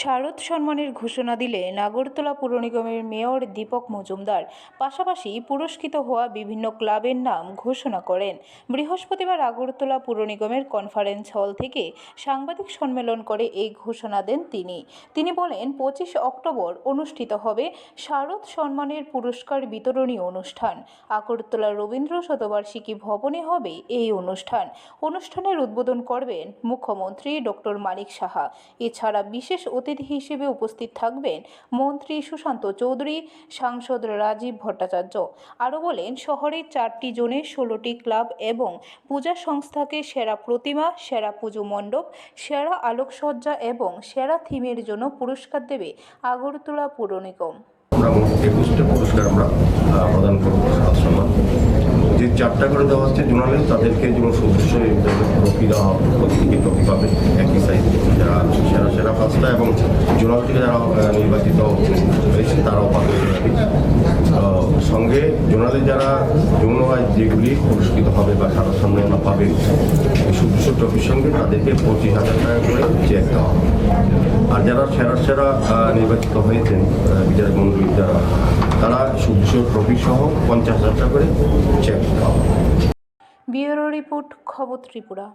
শারদ সম্মানের ঘোষণা দিলে নাগরতলা পুর নিগমের মেয়র দীপক মজুমদার, পাশাপাশি পুরস্কৃত হওয়া বিভিন্ন ক্লাবের নাম ঘোষণা করেন। বৃহস্পতিবার আগরতলা পুর নিগমের কনফারেন্স হল থেকে সাংবাদিক সম্মেলন করে এই ঘোষণা দেন তিনি। তিনি বলেন, পঁচিশ অক্টোবর অনুষ্ঠিত হবে শারদ সম্মানের পুরস্কার বিতরণী অনুষ্ঠান। আগরতলা রবীন্দ্র শতবার্ষিকী ভবনে হবে এই অনুষ্ঠান। অনুষ্ঠানের উদ্বোধন করবেন মুখ্যমন্ত্রী ডক্টর মানিক সাহা। এছাড়া বিশেষ অতিথি হিসেবে উপস্থিত থাকবেন মন্ত্রী সুশান্ত চৌধুরী, সাংসদ রাজীব ভট্টাচার্য। আরও বলেন, শহরের চারটি জোনে ষোলোটি ক্লাব এবং পূজা সংস্থাকে সেরা প্রতিমা, সেরা পুজো মণ্ডপ, সেরা আলোকসজ্জা এবং সেরা থিমের জন্য পুরস্কার দেবে আগরতলা পুর নিগম। আমরা প্রদান করব চারটা করে দেওয়া হচ্ছে জোনালে, তাদেরকে যেমন সদস্য ট্রফি দেওয়া হবে প্রত্যেকে ট্রফি পাবে একই সাইজ যারা সেরা সেরা পাঁচটা এবং জোনাল থেকে যারা নির্বাচিত হয়েছে, তারাও পাবে সঙ্গে জোনালে যারা যৌন আয় যেগুলি পুরস্কৃত হবে বা সারা সম্মাননা পাবে সদস্য ট্রফির সঙ্গে তাদেরকে পঁচিশ হাজার টাকা করে চেক দেওয়া হবে। আর যারা সেরা সেরা নির্বাচিত হয়েছেন বিচারক মন্ডলীর দ্বারা তারা সুদৃশ্য ট্রফি সহ পঞ্চাশ হাজার টাকা করে চেক দেওয়া ব্যুরো রিপোর্ট, খবর ত্রিপুরা।